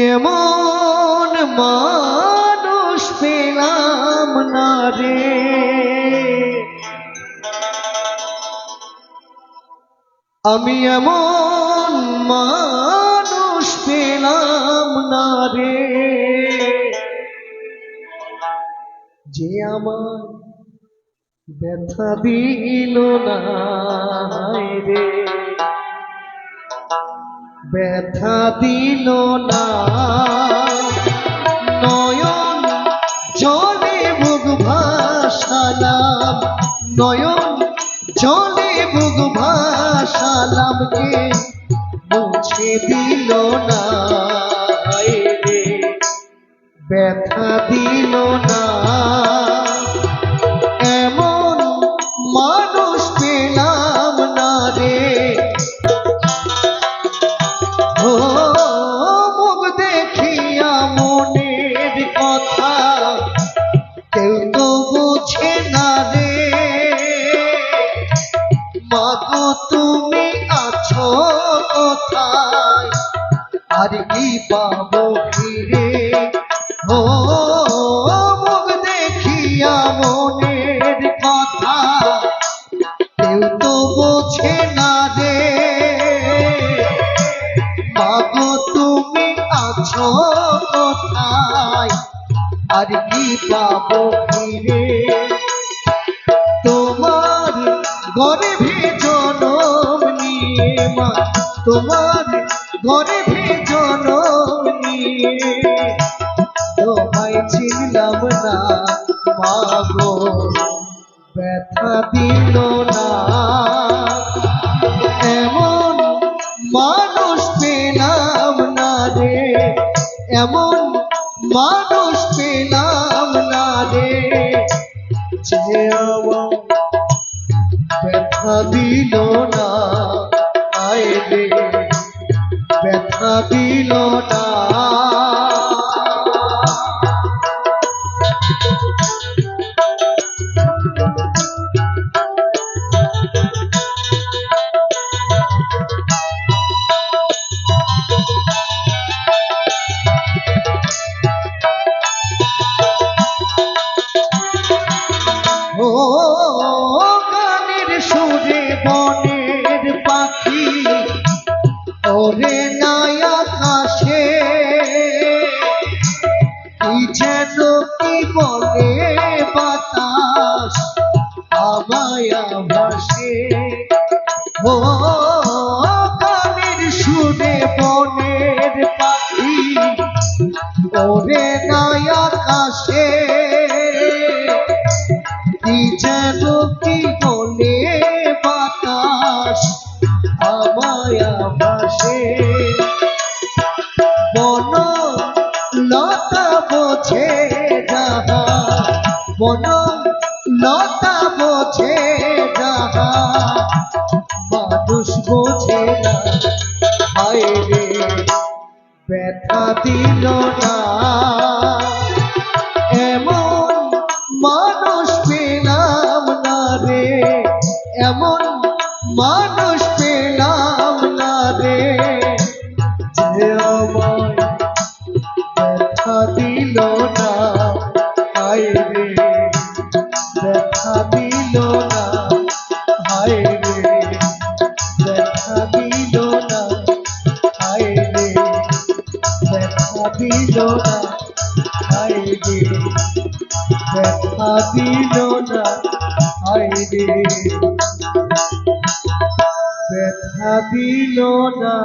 এমন মানুষ পেলাম না রে। আমি এমন মানুষ পেলাম না রে। যে আমার ব্যথা দিল না রে। ব্যথা দিল না। নয়ন জলে মুখ ভাসালাম। নয়ন জলে মুখ ভাসালাম কে? মুছে দিল না। ব্যথা দিল না। মাগো তুমি আছো কোথায়? আর কি পাবো ফিরে? ও, মুখ দেখিয়া মনের কথা। কেউ তো বোঝে না রে। মাগো তুমি আছো কোথায়? আর কি পাবো ফিরে? তোমার ঘরে জনম নিয়ে তোমায় চিনলাম না মাগো ব্যথা দিল না। এমন মানুষ পেলাম না রে। এমন মানুষ পেলাম না রে। যে আমার ব্যথা দিল না। আয় রে ব্যথা দিল না। ওরে নাই আকাশে কি যেন কি বলে বাতাস, আমায় ভাসে। ও গানের সুরে বনের পাখি, ওরে নাই আকাশে লতা বোঝে মানুষ বোঝে ব্যথা দিল না। এমন মানুষ পেলাম না রে এমন মানুষ দিল না হায় রে ব্যথা দিল না। হায় দেখা দিল না।